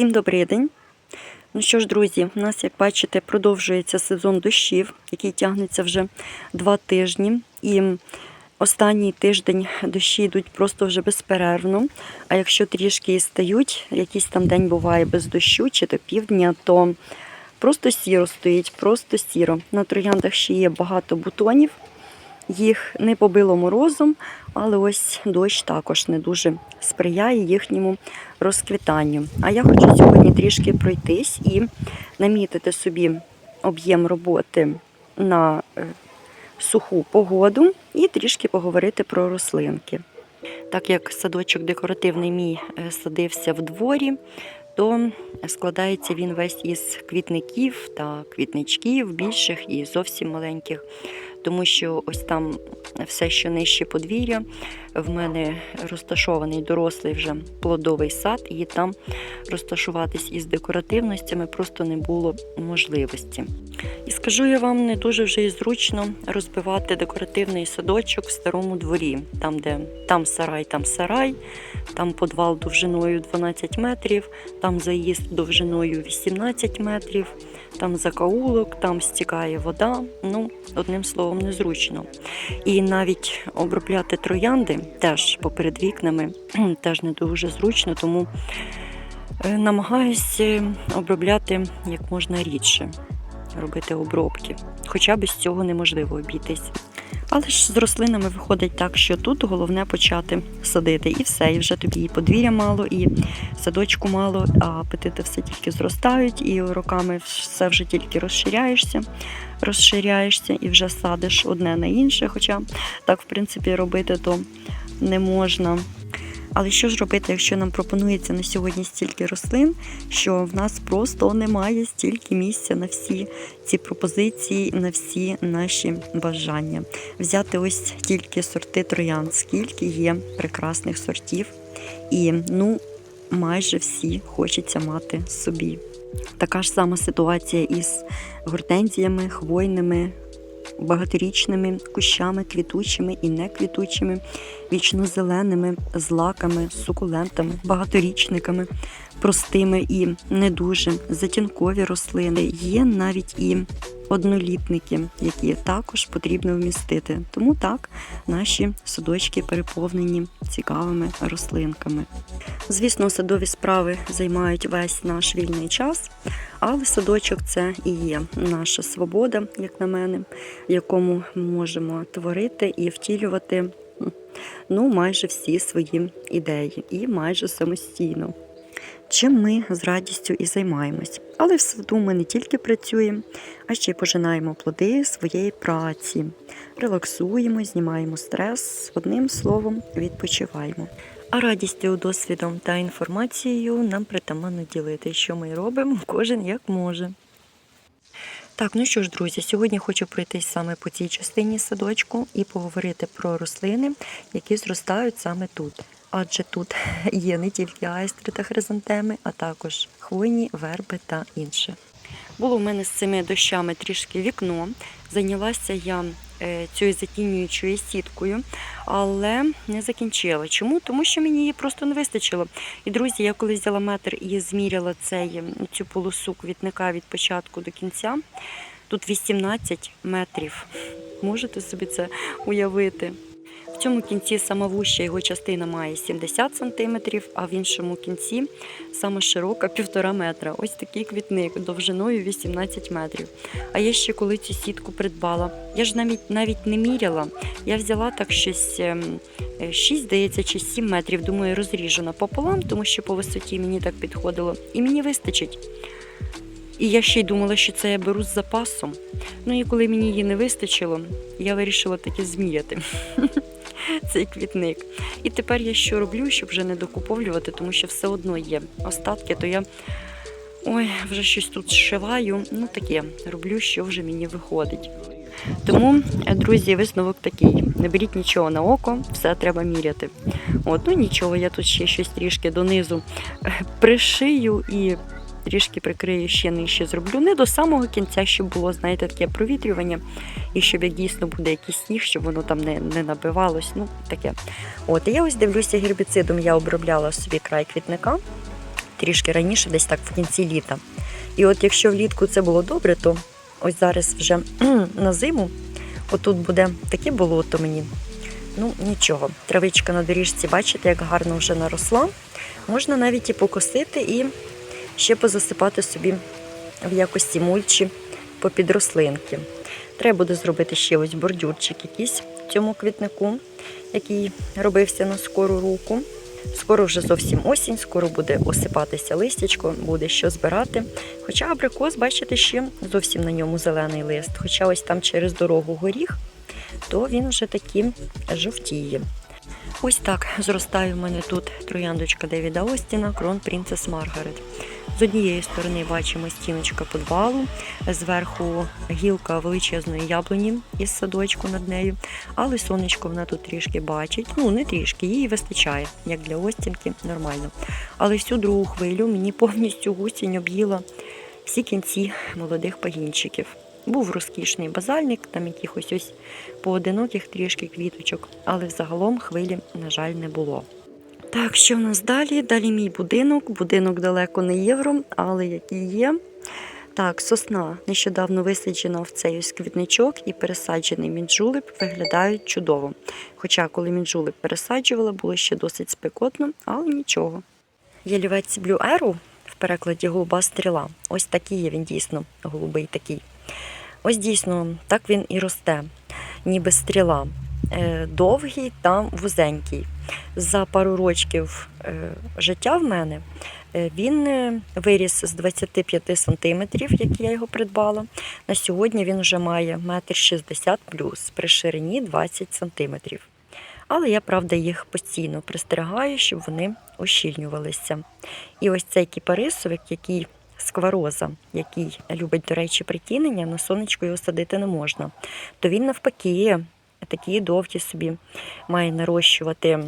Всім добрий день. Ну що ж, друзі, у нас, як бачите, продовжується сезон дощів, який тягнеться вже два тижні. І останній тиждень дощі йдуть просто вже безперервно. А якщо трішки і стають, якийсь там день буває без дощу чи до півдня, то просто сіро стоїть, просто сіро. На трояндах ще є багато бутонів. Їх не побило морозом, але ось дощ також не дуже сприяє їхньому розквітанню. А я хочу сьогодні трішки пройтись і намітити собі об'єм роботи на е, суху погоду і трішки поговорити про рослинки. Так як садочок декоративний мій е, садився в дворі, то складається він весь із квітників та квітничків, більших і зовсім маленьких. Тому що ось там все, що нижче подвір'я, в мене розташований дорослий вже плодовий сад, і там розташуватись із декоративностями просто не було можливості. І скажу я вам, не дуже вже і зручно розбивати декоративний садочок в старому дворі, там, де там сарай, там сарай, там подвал довжиною 12 метрів, там заїзд довжиною 18 метрів, там закаулок, там стікає вода. Ну, одним словом, незручно. І навіть обробляти троянди теж поперед вікнами теж не дуже зручно, тому е, намагаюся обробляти як можна рідше, робити обробки. Хоча без цього неможливо обійтись. Але ж з рослинами виходить так, що тут головне почати садити і все, і вже тобі і подвір'я мало, і садочку мало, а апетити все тільки зростають, і роками все вже тільки розширяєшся, розширяєшся і вже садиш одне на інше. Хоча так, в принципі, робити то не можна. Але що ж робити, якщо нам пропонується на сьогодні стільки рослин, що в нас просто немає стільки місця на всі ці пропозиції, на всі наші бажання. Взяти ось тільки сорти троян, скільки є прекрасних сортів, і ну майже всі хочеться мати собі. Така ж сама ситуація із гортензіями, хвойними, багаторічними кущами, квітучими і неквітучими, вічнозеленими, злаками, сукулентами, багаторічниками, простими і не дуже затінкові рослини. Є навіть і однолітники, які також потрібно вмістити. Тому так наші садочки переповнені цікавими рослинками. Звісно, садові справи займають весь наш вільний час, але садочок це і є наша свобода, як на мене, в якому ми можемо творити і втілювати ну, майже всі свої ідеї і майже самостійно. Чим ми з радістю і займаємось. Але в саду ми не тільки працюємо, а ще й пожинаємо плоди своєї праці, релаксуємо, знімаємо стрес, одним словом, відпочиваємо. А радістю, досвідом та інформацією нам притаманно ділити, що ми робимо, кожен як може. Так, ну що ж, друзі, сьогодні хочу пройтись саме по цій частині садочку і поговорити про рослини, які зростають саме тут. Адже тут є не тільки айстри та хризантеми, а також хвойні, верби та інше. Було в мене з цими дощами трішки вікно. Зайнялася я е, цією затінюючою сіткою, але не закінчила. Чому? Тому що мені її просто не вистачило. І друзі, я коли взяла метр і зміряла цей, цю полосу квітника від початку до кінця. Тут 18 метрів. Можете собі це уявити? В цьому кінці сама вуща його частина має 70 см, а в іншому кінці сама широка півтора метра. Ось такий квітник довжиною 18 метрів. А я ще коли цю сітку придбала, я ж навіть навіть не міряла. Я взяла так щось 6, здається, чи 7 метрів. Думаю, розріжу напополам, тому що по висоті мені так підходило. І мені вистачить. І я ще й думала, що це я беру з запасом. Ну і коли мені її не вистачило, я вирішила таки зміряти цей квітник. І тепер я що роблю, щоб вже не докуповлювати, тому що все одно є остатки, то я ой, вже щось тут зшиваю. Ну таке роблю, що вже мені виходить. Тому, друзі, висновок такий: не беріть нічого на око, все треба міряти. От, ну нічого, я тут ще щось трішки донизу е, пришию і трішки прикрию ще нижче зроблю. Не до самого кінця, щоб було, знаєте, таке провітрювання, і щоб як дійсно буде якийсь сніг, щоб воно там не не набивалось. Ну, таке. От, і я ось дивлюся гербіцидом, я обробляла собі край квітника. трішки раніше, десь так в кінці літа. І от якщо влітку це було добре, то ось зараз вже на зиму отут буде таке болото мені. Ну, нічого. Травичка на доріжці, бачите, як гарно вже наросла. Можна навіть і покосити, і ще позасипати собі в якості мульчі попід рослинки. Треба буде зробити ще ось бордюрчик якийсь в цьому квітнику, який робився на скору руку. Скоро вже зовсім осінь, скоро буде осипатися листячко, буде що збирати. Хоча абрикос, бачите, ще зовсім на ньому зелений лист. Хоча ось там через дорогу горіх, то він вже таким жовтіє. Ось так зростає в мене тут трояндочка Девіда Остіна, крон Принцес Маргарет. З однієї сторони бачимо стіночка подвалу, зверху гілка величезної яблуні із садочку над нею, але сонечко вона тут трішки бачить. Ну, не трішки, їй вистачає, як для Остінки, нормально. Але всю другу хвилю мені повністю гусінь об'їла всі кінці молодих пагінчиків. Був розкішний базальник, там якихось ось поодиноких трішки квіточок, але взагалом хвилі, на жаль, не було. Так, що в нас далі? Далі мій будинок. Будинок далеко не євро, але який є. Так, сосна нещодавно висаджена в цей ось квітничок і пересаджений мінджулеп виглядають чудово. Хоча, коли мінджулеп пересаджувала, було ще досить спекотно, але нічого. Ялівець Arrow в перекладі голуба стріла. Ось такий є він дійсно, голубий такий. Ось дійсно так він і росте, ніби стріла. Е, Довгий та вузенький. За пару рочків е, життя в мене е, він виріс з 25 сантиметрів, як я його придбала. На сьогодні він вже має 1,60 м плюс при ширині 20 сантиметрів. Але я, правда, їх постійно пристригаю, щоб вони ощільнювалися. І ось цей кіпарисовик, який сквароза, який любить, до речі, притінення, на сонечко його садити не можна. То він навпаки такі довгі собі має нарощувати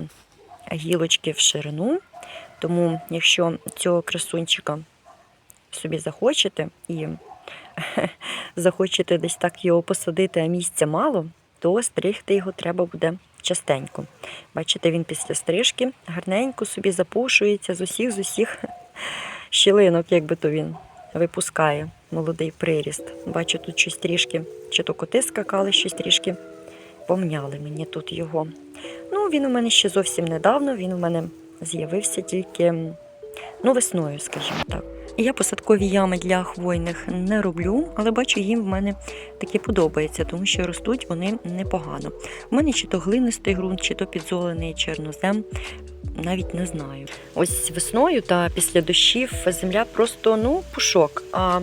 гілочки в ширину. Тому, якщо цього красунчика собі захочете і захочете десь так його посадити, а місця мало, то стригти його треба буде частенько. Бачите, він після стрижки гарненько собі запушується з усіх з усіх щілинок, як би то він випускає молодий приріст. Бачу, тут щось трішки, чи то коти скакали, щось трішки помняли мені тут його. Ну, він у мене ще зовсім недавно, він у мене з'явився тільки ну, весною, скажімо так. Я посадкові ями для хвойних не роблю, але бачу, їм в мене таке подобається, тому що ростуть вони непогано. У мене чи то глинистий ґрунт, чи то підзолений чорнозем, навіть не знаю. Ось весною та після дощів земля просто ну, пушок. А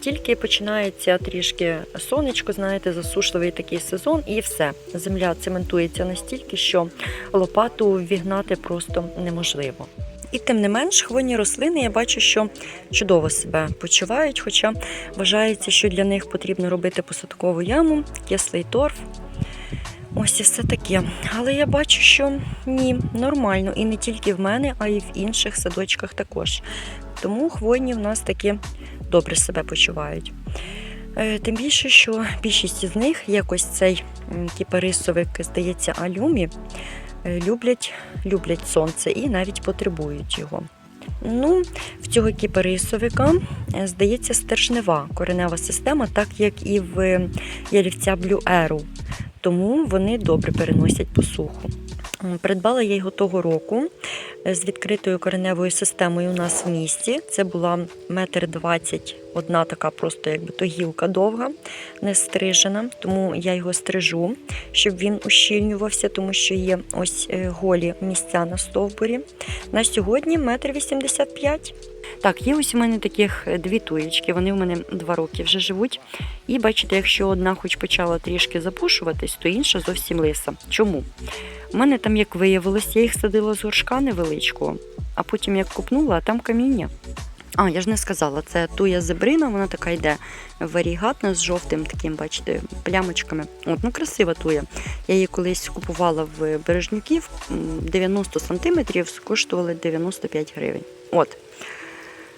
тільки починається трішки сонечко, знаєте, засушливий такий сезон, і все. Земля цементується настільки, що лопату ввігнати просто неможливо. І тим не менш, хвойні рослини я бачу, що чудово себе почувають, хоча вважається, що для них потрібно робити посадкову яму, кислий торф. Ось і все таке. Але я бачу, що ні, нормально. І не тільки в мене, а й в інших садочках також. Тому хвойні в нас таки добре себе почувають. Е, Тим більше, що більшість з них, якось цей кіпарисовик, здається, алюмі, люблять, люблять сонце і навіть потребують його. Ну, в цього кіпарисовика, е, здається, стержнева коренева система, так як і в е, ялівця блюеру. Тому вони добре переносять посуху. Придбала я його того року е, з відкритою кореневою системою у нас в місті. Це була метр двадцять, одна така просто якби то гілка довга, не стрижена. Тому я його стрижу, щоб він ущільнювався, тому що є ось е, голі місця на стовбурі. На сьогодні метр вісімдесят п'ять. Так, є ось у мене таких е, дві туєчки, вони в мене два роки вже живуть. І бачите, якщо одна хоч почала трішки запушуватись, то інша зовсім лиса. Чому? У мене там, як виявилось, я їх садила з горшка невеличкого, а потім як купнула, а там каміння. А, я ж не сказала, це туя зебрина, вона така йде варігатна з жовтим таким, бачите, плямочками. От, ну красива туя. Я її колись купувала в Бережнюків, м, 90 сантиметрів, коштували 95 гривень. От.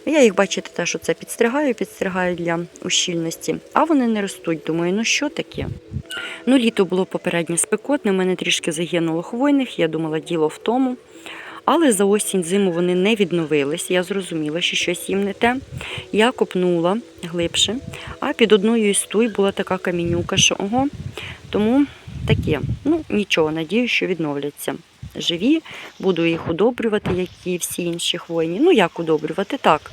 Я їх, бачите, те, що це підстригаю, підстригаю для ущільності, а вони не ростуть. Думаю, ну що таке? Ну, літо було попередньо спекотне, мене трішки загинуло хвойних, я думала, діло в тому. Але за осінь зиму вони не відновились. Я зрозуміла, що щось їм не те. Я копнула глибше, а під одною із туй була така камінюка, що ого. Тому таке. Ну, нічого, надію, що відновляться. Живі, буду їх удобрювати, як і всі інші хвойні. Ну, як удобрювати? Так.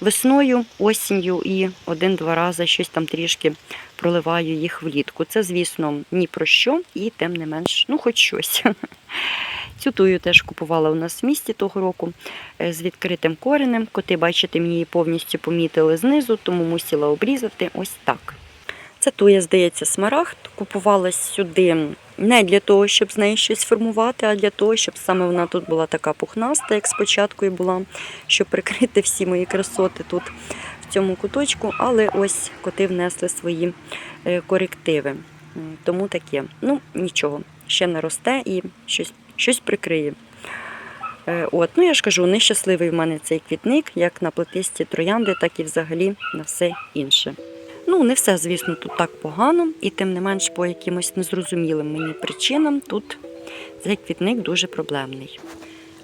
Весною, осінню і один-два рази щось там трішки проливаю їх влітку. Це, звісно, ні про що, і тим не менш, ну, хоч щось. Цю тую теж купувала у нас в місті того року е, з відкритим коренем. Коти, бачите, мені її повністю помітили знизу, тому мусила обрізати ось так. Це туя, здається, смарагд. Купувалась сюди не для того, щоб з неї щось формувати, а для того, щоб саме вона тут була така пухнаста, як спочатку і була, щоб прикрити всі мої красоти тут в цьому куточку. Але ось коти внесли свої е, корективи. Тому таке. Ну, нічого, ще не росте і щось, щось прикриє. Е, От, ну я ж кажу, нещасливий в мене цей квітник, як на плетисті троянди, так і взагалі на все інше. Ну, не все, звісно, тут так погано, і тим не менш по якимось незрозумілим мені причинам тут цей квітник дуже проблемний.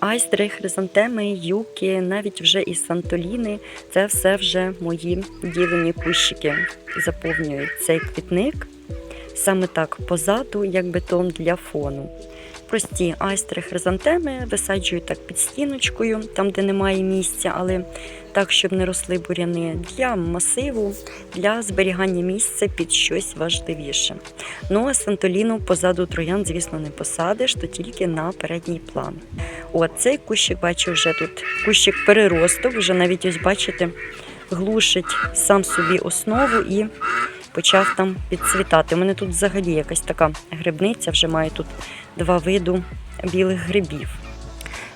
Айстри, хризантеми, юки, навіть вже і сантоліни це все вже мої ділені кущики заповнюють цей квітник. Саме так позаду, як бетон для фону. Прості айстри хризантеми висаджую так під стіночкою, там, де немає місця, але так, щоб не росли буряни, для масиву, для зберігання місця під щось важливіше. Ну а сантоліну позаду троян, звісно, не посадиш, то тільки на передній план. От цей кущик, бачу, вже тут кущик переросток, вже навіть ось бачите, глушить сам собі основу і почав там підцвітати. У мене тут взагалі якась така грибниця, вже маю тут два виду білих грибів.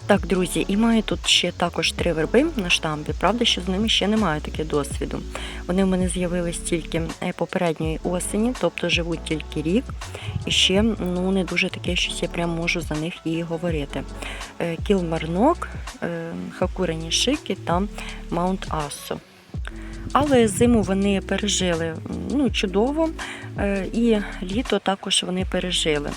Так, друзі, і маю тут ще також три верби на штамбі. Правда, що з ними ще не маю таке досвіду. Вони в мене з'явились тільки е, попередньої осені, тобто живуть тільки рік. І ще ну, не дуже таке, щось я прям можу за них і говорити. Е, Кілмарнок, е, Хакурені Шики та Маунт Ассо. Але зиму вони пережили ну, чудово, і літо також вони пережили.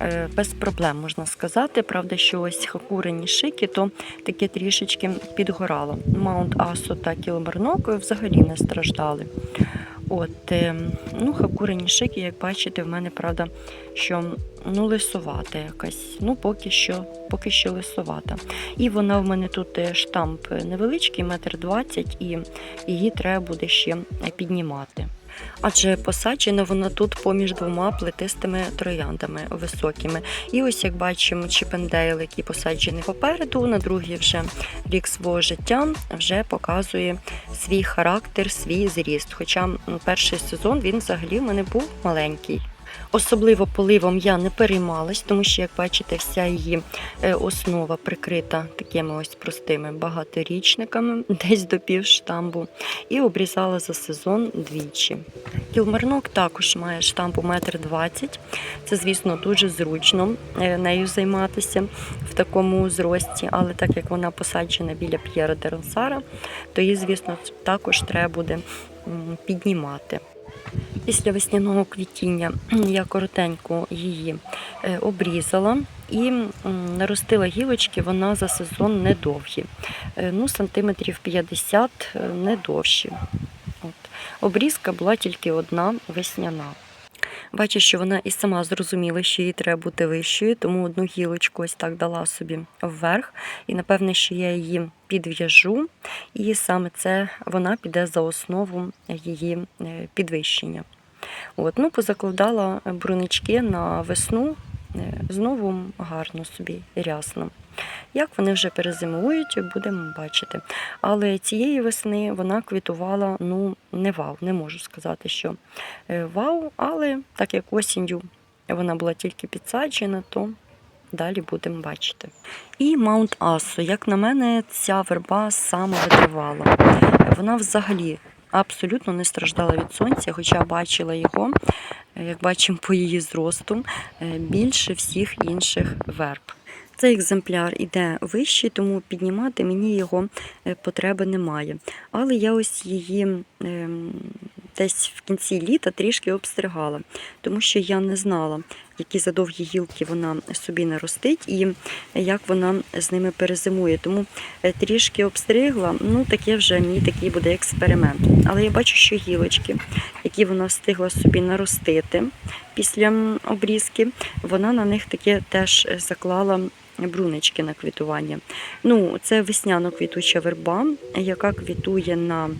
Е, Без проблем можна сказати. Правда, що ось хакурені шики, то таке трішечки підгорало. Маунт Асо та Кілмарнок взагалі не страждали. От, е, ну, хакурені шики, як бачите, в мене правда, що ну, лисовата якась. Ну, поки що, поки що лисовата. І вона в мене тут е, штамп невеличкий, метр двадцять, і її треба буде ще піднімати. Адже посаджена вона тут поміж двома плетистими трояндами високими. І ось як бачимо, Чіпендейл, який посаджений попереду, на другий вже рік свого життя вже показує свій характер, свій зріст. Хоча перший сезон він взагалі в мене був маленький. Особливо поливом я не переймалась, тому що, як бачите, вся її е, основа прикрита такими ось простими багаторічниками, десь до півштамбу, і обрізала за сезон двічі. Кілмарнок також має штампу 1,20 м. Це, звісно, дуже зручно е, нею займатися в такому зрості, але так як вона посаджена біля П'єра де Рonsара, то її, звісно, також треба буде піднімати. Після весняного квітіння я коротенько її е, обрізала і наростила гілочки, вона за сезон недовгі. Е, Ну, сантиметрів 50 е, не довші. От. Обрізка була тільки одна весняна. Бачу, що вона і сама зрозуміла, що їй треба бути вищою, тому одну гілочку ось так дала собі вверх. І напевне, що я її підв'яжу, і саме це вона піде за основу її підвищення. От, ну, позакладала брунички на весну, е, знову гарно собі рясно. Як вони вже перезимують, будемо бачити. Але цієї весни вона квітувала, ну, не вау, не можу сказати, що е, вау, але так як осінню вона була тільки підсаджена, то далі будемо бачити. І Маунт Асо, як на мене, ця верба саме витривала. Вона взагалі абсолютно не страждала від сонця, хоча бачила його, е, як бачимо по її зросту, е, більше всіх інших верб. Цей екземпляр іде вищий, тому піднімати мені його е, потреби немає. Але я ось її ем, десь в кінці літа трішки обстригала, тому що я не знала, які задовгі гілки вона собі наростить і як вона з ними перезимує. Тому е, трішки обстригла. Ну, таке вже мій такий буде експеримент. Але я бачу, що гілочки, які вона встигла собі наростити після обрізки, вона на них таке теж е, заклала брунечки на квітування. Ну, це весняно-квітуча верба, яка квітує на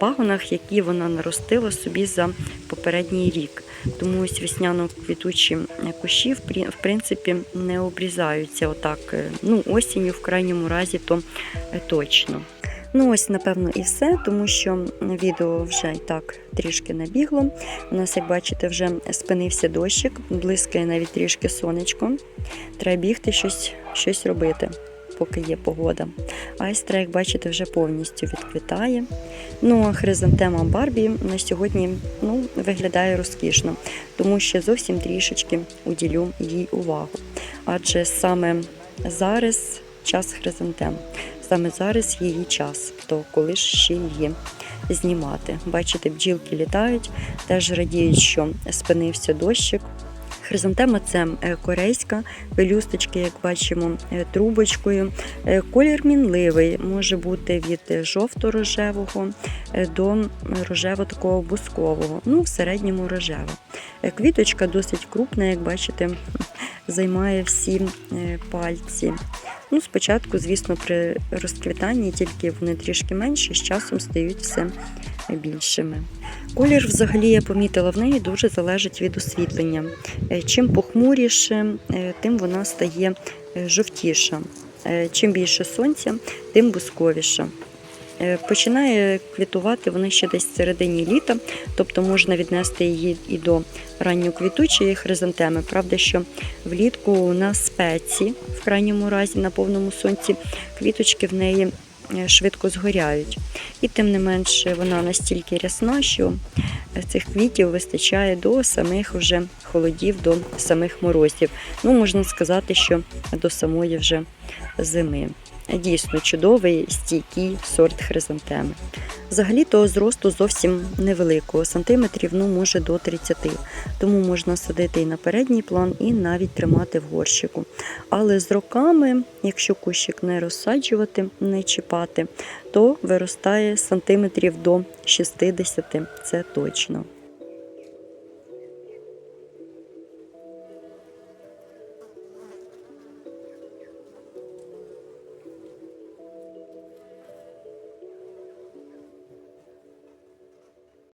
пагонах, які вона наростила собі за попередній рік. Тому ось весняно-квітучі кущі, в принципі, не обрізаються отак. Ну, осінню, в крайньому разі, то е, точно. Ну, ось, напевно, і все, тому що відео вже і так трішки набігло. У нас, як бачите, вже спинився дощик, блискає навіть трішки сонечко. Треба бігти щось, щось робити, поки є погода. Айстра, як бачите, вже повністю відквітає. Ну, а хризантема Барбі на сьогодні ну, виглядає розкішно, тому що зовсім трішечки уділю їй увагу. Адже саме зараз час хризантем, саме зараз її час, то коли ж ще її знімати. Бачите, бджілки літають, теж радіють, що спинився дощик. Хризантема це е, корейська, пелюсточки, як бачимо, е, трубочкою. Е, Колір мінливий, може бути від жовто-рожевого до рожево такого бускового, ну, в середньому рожево. Квіточка досить крупна, як бачите, займає всі е, пальці. Ну, спочатку, звісно, при розквітанні тільки вони трішки менші, з часом стають все більшими. Колір, взагалі, я помітила, в неї дуже залежить від освітлення. Е, Чим похмуріше, е, тим вона стає жовтіша. Чим більше сонця, тим бусковіша. Е, Починає квітувати вона ще десь в середині літа, тобто можна віднести її і до ранньоквітучої хризантеми. Правда, що влітку на спеці, в крайньому разі на повному сонці, квіточки в неї е, швидко згоряють. І тим не менше вона настільки рясна, що е, цих квітів вистачає до самих вже холодів, до самих морозів. Ну, можна сказати, що до самої вже зими. Дійсно чудовий стійкий сорт хризантеми. Взагалі-то зросту зовсім невеликого, сантиметрів ну, може до 30, тому можна садити і на передній план, і навіть тримати в горщику. Але з роками, якщо кущик не розсаджувати, не чіпати, то виростає сантиметрів до 60, це точно.